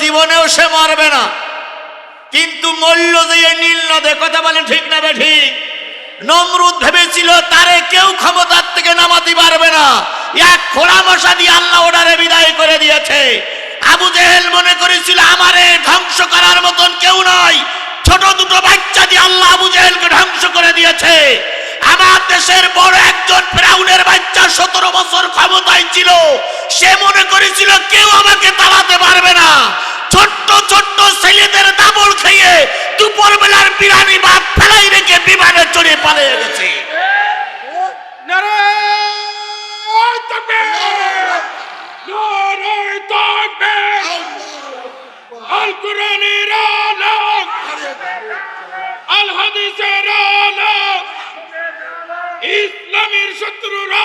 জীবনেও সে মারবে না। কিন্তু মল্ল দিয়ে নীল নদে, কথা বলে ঠিক না বে ঠিক? নমরুদ ভেবেছিল, তারে কেউ ক্ষমতার থেকে নামাতে পারবে না। এক খোড়া মশা দিয়ে আল্লাহ ওনারে বিদায় করে দিয়েছে। আবু জেহেল মনে করেছিল, আমারে ধ্বংস করার মতন কেউ নাই। ছোট দুটো বাচ্চা দিয়ে আল্লাহ আবু জেহেলকে ধ্বংস করে দিয়েছে। আমার দেশের বড় একজন ফেরাউনের বাচ্চা সতেরো বছর ক্ষমতায় ছিল। সে মনে করেছিল কেউ আমাকে তাড়াতে পারবে না। ছোট্ট ছোট্ট ছেলেদের দাবল খেয়ে দুপুর বেলার বিরানি ভাত ফেলাই রেখে বিমানে চড়ে পালিয়ে গেছে। ইসলামের শত্রুরা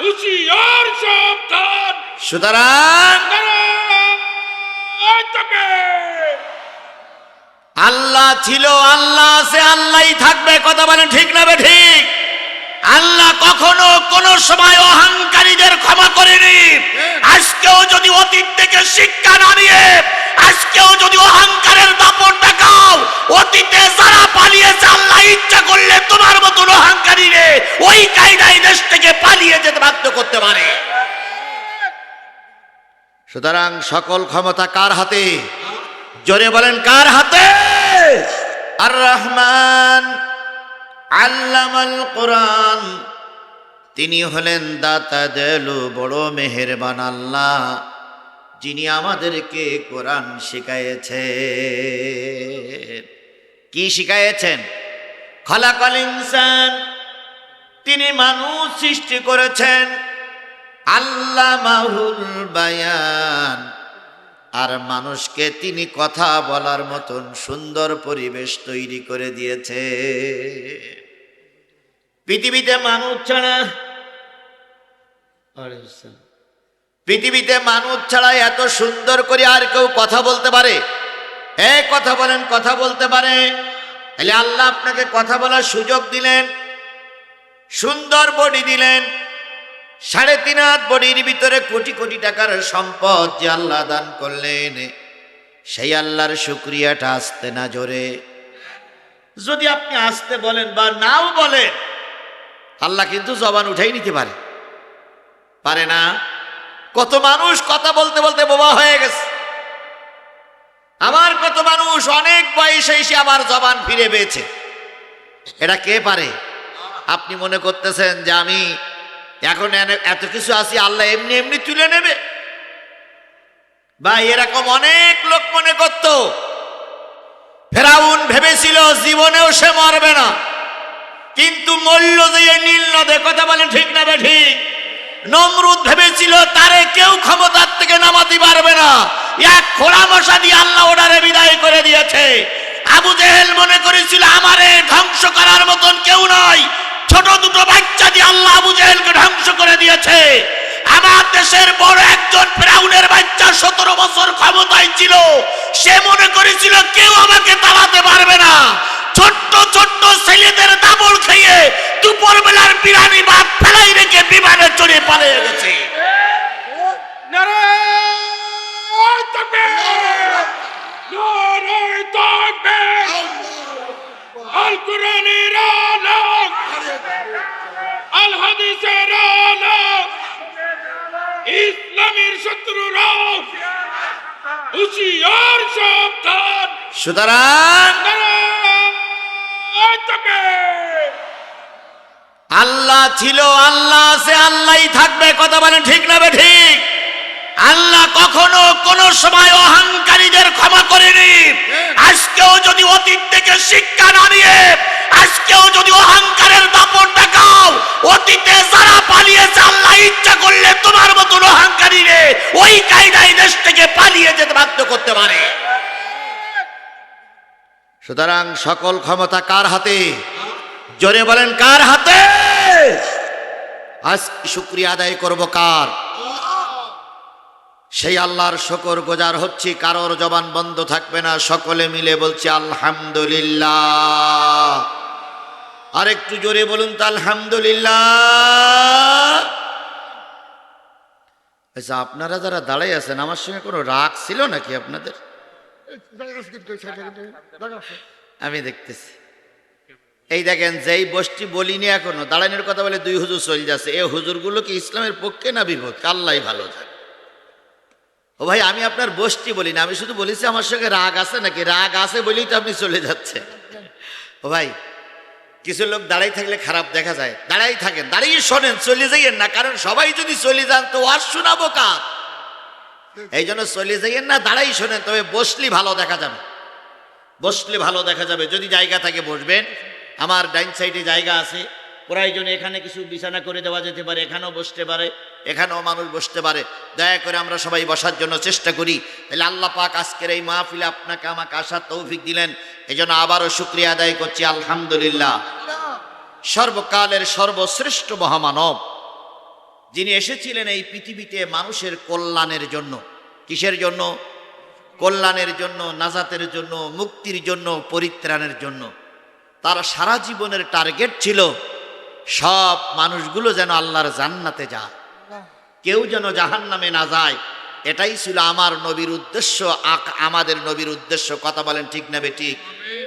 হুশিয়ার সাবধান। সুতরাং আল্লাহ ছিল আল্লাহ আছে আল্লাহই থাকবে কথা বলেন ঠিক না ঠিক আল্লাহ কখনো কোন সময় অহংকারীদের ক্ষমা করেনি। আজকেও যদি অতীত থেকে শিক্ষা না নিয়ে আজকেও যদি অহংকারের দাপট দেখাও অতীতে যারা পালিয়েছে আল্লাহ ইচ্ছা করলে তোমার মতন অহংকারী রে ওই পালিয়ে যেতে বাধ্য করতে পারে। সুতরাং সকল ক্ষমতা কার হাতে? জোরে বলেন, কার হাতে? আর রহমান আল্লামাল কোরআন। তিনি হলেন দাতা দেলু, বড় মেহেরবান আল্লাহ, যিনি আমাদেরকে কোরআন শিখাইয়েছে কি শিখাইছেন খলাকল ইনসান তিনি মানুষ সৃষ্টি করেছেন। আল্লাহ মাহুল বায়ান। আর মানুষকে তিনি কথা বলার মতন সুন্দর পরিবেশ তৈরি করে দিয়েছে। পৃথিবীতে মানুষ ছাড়া পৃথিবীতে মানুষ ছাড়া এত সুন্দর করে আর কেউ কথা বলতে পারে? এ কথা বলেন, কথা বলতে পারে। তাহলে আল্লাহ আপনাকে কথা বলার সুযোগ দিলেন। সুন্দর বডি দিলেন। সাড়ে তিন হাত বডির ভিতরে কোটি কোটি টাকার সম্পদ যে আল্লাহ দান করলেন। সেই আল্লাহর শুক্রিয়াটা আসতে না জোরে। যদি আপনি আসতে বলেন বা নাও বলেন, আল্লাহ কিন্তু জবান উঠাই নিতে পারে। পারে না। কত মানুষ কথা বলতে বলতে বোবা হয়ে গেছে। আমার কত মানুষ অনেক বয়সে এসে আবার জবান ফিরে পেয়েছে। এটা কে পারে? আপনি মনে করতেছেন যে আমি এখন এত কিছু আছি, আল্লাহ এমনি এমনি তুলে নেবে? বা এরকম অনেক লোক মনে করত, ফেরাউন ভেবেছিল জীবনেও সে মরবে না। কিন্তু মল্ল দিয়ে নীল নদে, কথা বলে ঠিক না ঠিক নমরুদ ভেবেছিল তারে কেউ ক্ষমতার থেকে নামাতে পারবে না। এক খোড়া মশা দিয়ে আল্লাহ ওনারে বিদায় করে দিয়েছে। আবু জেহেল মনে করেছিল, আমারে ধ্বংস করার মতন কেউ নাই। ছোট দুটো বাচ্চা দিয়ে আল্লাহ আবু জেহেলকে ধ্বংস করে দিয়েছে। আমার দেশের বড় একজন ফেরাউনের বাচ্চা সতেরো বছর ক্ষমতায় ছিল। সে মনে করেছিল কেউ আমাকে তাড়াতে পারবে না। ছোট্ট ছোট্ট ছেলেদের দাবল খেয়ে দুপুর বেলার বিরানি ভাত ফেলাই রেখে বিমানে চড়ে পালিয়ে গেছে। নারায় শত্রুরা হুশিয়ার সাবধান। সুতরাং আল্লাহ ছিল আল্লাহ আছে আল্লাহই থাকবে। কথা বলেন ঠিক না বে ঠিক? আল্লাহ কখনো কোন সময় অহংকারীদের ক্ষমা করেনি। আজকেও যদি অতীত থেকে শিক্ষা না নিয়ে আজকেও যদি অহংকারের দাপট দেখাও অতীতে পালিয়ে যেতে বাধ্য করতে পারে। সুতরাং সকল ক্ষমতা কার হাতে? জোরে বলেন, কার হাতে? আজ শুক্রিয়া আদায় করব কার? সেই আল্লাহর শকর গোজার হচ্ছি, কারোর জবান বন্ধ থাকবে না, সকলে মিলে বলছি আলহামদুলিল্লাহ। আর একটু জোরে বলুন তো, আলহামদুলিল্লাহ। আচ্ছা আপনারা যারা দাঁড়াই আছেন, আমার সঙ্গে কোনো রাগ ছিল নাকি আপনাদের? আমি দেখতেছি। এই দেখেন, যেই বসটি বলিনি এখনও, দাঁড়ানোর কথা বলে দুই হুজুর চলে যাচ্ছে। এই হুজুরগুলো কি ইসলামের পক্ষে না বিপদ কাল্লাই ভালো যায় ও ভাই, আমি আপনার বসটি বলি না, আমি শুধু বলেছি আমার সঙ্গে রাগ আছে নাকি? রাগ আছে বলেই তো আপনি চলে যাচ্ছেন। ও ভাই কিছু লোক দাঁড়াই থাকলে খারাপ দেখা যায়। দাঁড়াই থাকেন, দাঁড়িয়ে শোনেন, চলে যাইয়েন না, কারণ সবাই যদি চলে যান তো আর শোনাবো কার? এই জন্য চলে যাইয়েন না, দাঁড়াই শোনেন, তবে বসলি ভালো দেখা যাবে। বসলে ভালো দেখা যাবে, যদি জায়গা থাকে বসবেন। আমার ডাইন সাইডে জায়গা আছে। প্রয়োজনে এখানে কিছু বিছানা করে দেওয়া যেতে পারে, এখানেও বসতে পারে, এখানেও মানুষ বসতে পারে। দয়া করে আমরা সবাই বসার জন্য চেষ্টা করি। তাহলে আল্লাহ পাক আজকের এই মাহফিলে আপনাকে আমাকে আসার তৌফিক দিলেন। এই জন্য আবারও শুক্রিয়া আদায় করছি, আলহামদুলিল্লাহ। সর্বকালের সর্বশ্রেষ্ঠ মহামানব, যিনি এসেছিলেন এই পৃথিবীতে মানুষের কল্যাণের জন্য। কিসের জন্য? কল্যাণের জন্য, নাজাতের জন্য, মুক্তির জন্য, পরিত্রাণের জন্য। তার সারা জীবনের টার্গেট ছিল সব মানুষগুলো যেন আল্লাহর জান্নাতে যায়। কেউ যেন জাহান নামে না যায়। এটাই ছিল আমার নবীর উদ্দেশ্য। আমাদের নবীর উদ্দেশ্য। কথা বলেন ঠিক নেবে ঠিক?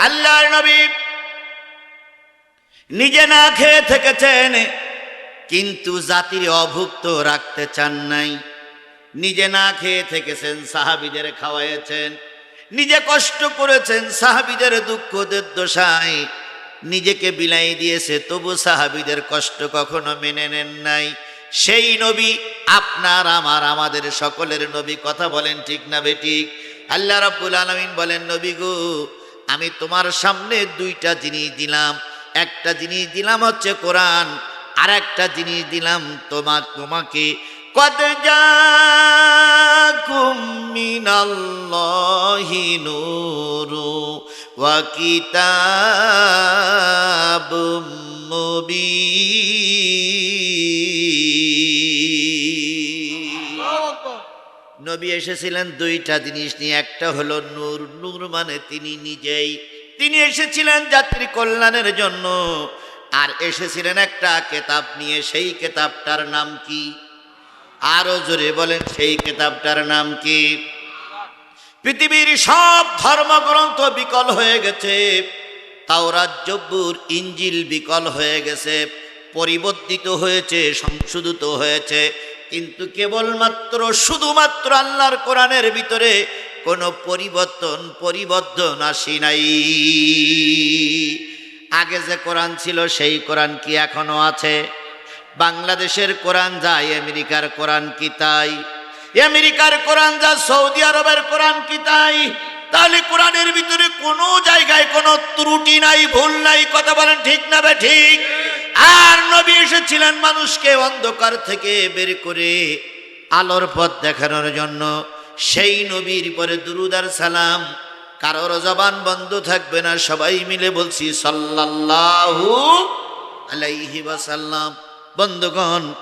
আল্লাহর নবী নিজে না খেয়ে থেকেছেন কিন্তু জাতির অভুক্ত রাখতে চান নাই। নিজে না খেয়ে থেকেছেন সাহাবিদের খাওয়াইছেন। নিজে কষ্ট করেছেন সাহাবিদের দুঃখ দুর্দশায়। নিজেকে বিলাই দিয়েছে, তবু সাহাবিদের কষ্ট কখনো মেনে নেন নাই। সেই নবী আপনার, আমার, আমাদের সকলের নবী, কথা বলেন ঠিক না বেঠিক আল্লাহ রাব্বুল আলামিন বলেন, নবী গো, আমি তোমার সামনে দুইটা জিনিস দিলাম। একটা জিনিস দিলাম হচ্ছে কোরআন আর একটা জিনিস দিলাম তোমার, তোমাকে। কদ জাকুম মিনাল্লাহি নবী এসেছিলেন দুইটা জিনিস নিয়ে একটা হলো নূর নূর মানে তিনি নিজেই। তিনি এসেছিলেন জাতির কল্যাণের জন্য। আর এসেছিলেন একটা কেতাব নিয়ে সেই কেতাবটার নাম কি? আরও জোরে বলেন সেই কেতাবটার নাম কি? পৃথিবীর সব ধর্মগ্রন্থ বিকল হয়ে গেছে। তাওরাত জব্বুর ইঞ্জিল বিকল হয়ে গেছে। পরিবর্তিত হয়েছে, সংশোধিত হয়েছে। কিন্তু কেবলমাত্র, শুধুমাত্র আল্লাহর কোরআনের ভিতরে কোনো পরিবর্তন পরিবর্তন আসি নাই। আগে যে কোরআন ছিল, সেই কোরআন কি এখনও আছে? বাংলাদেশের কোরআন যায়, আমেরিকার কোরআন কি তাই? আমেরিকার কোরআন যা সৌদি আরবের কোরআন কি তাই? তাহলে কোরআনের ভিতরে কোনো জায়গায় কোনো ত্রুটি নাই, ভুল নাই, কথা বলেন ঠিক না বে ঠিক? আর নবী এসেছিলেন মানুষকে অন্ধকার থেকে বের করে আলোর পথ দেখানোর জন্য। সেই নবীর পরে দুরুদার সালাম। কারোর জবান বন্ধ থাকবে না, সবাই মিলে বলছি সাল্লাল্লাহু আলাইহি ওয়াসাল্লাম। বন্ধুগণ,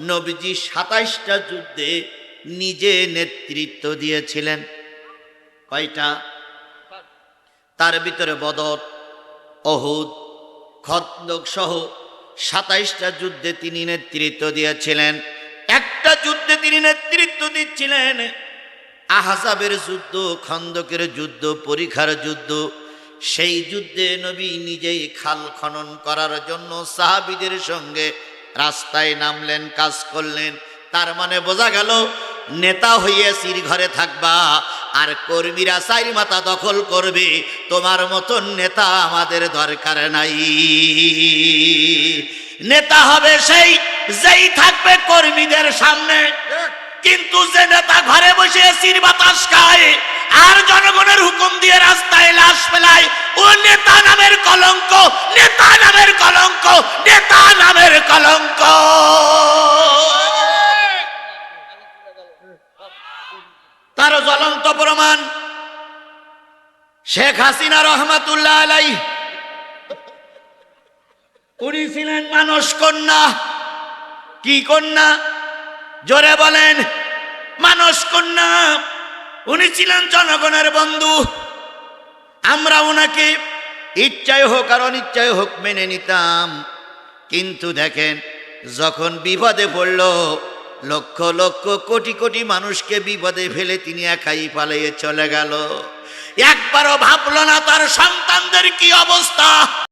নবীজি সাতাইশটা যুদ্ধে নিজে নেতৃত্ব দিয়েছিলেন। কয়টা? তার ভিতরে বদর অহুদ খন্দক সহ সাতাইশটা যুদ্ধে তিনি নেতৃত্ব দিয়েছিলেন। একটা যুদ্ধে তিনি নেতৃত্ব দিচ্ছিলেন। আহাসাবের যুদ্ধ, খন্দকের যুদ্ধ পরীক্ষার যুদ্ধ। সেই যুদ্ধে নবী নিজেই খাল খনন করার জন্য সাহাবিদের সঙ্গে রাস্তায় নামলেন, কাজ করলেন। তার মানে বোঝা গেল নেতা হইয়ে সির ঘরে থাকবা, আর কর্মীরা চাই মাথা দখল করবে, তোমার মতন নেতা আমাদের দরকার নাই। নেতা হবে সেই যেই থাকবে কর্মীদের সামনে, কিন্তু যে নেতা ঘরে বসে সির বাতাস খায়, আর জনগণের হুকুম দিয়ে রাস্তায় লাশ ফেলায়, ও নেতা নামের কলঙ্ক, নেতা নামের কলঙ্ক, নেতা নামের কলঙ্ক। তার জ্বলন্ত প্রমাণ শেখ হাসিনা রহমাতুল্লাহ আলাই উনি ছিলেন মানুষ কন্যা। কি কন্যা? জোরে বলেন, মানুষ কন্যা। উনি ছিলেন জনগণের বন্ধু। আমরা ওনাকে ইচ্ছায় হোক আর অনিচ্ছায় হোক মেনে নিতাম। কিন্তু দেখেন, যখন বিপদে পড়ল লক্ষ লক্ষ কোটি কোটি মানুষকে বিপদে ফেলে তিনি একাই পালিয়ে চলে গেল। একবারও ভাবলো না তার সন্তানদের কি অবস্থা?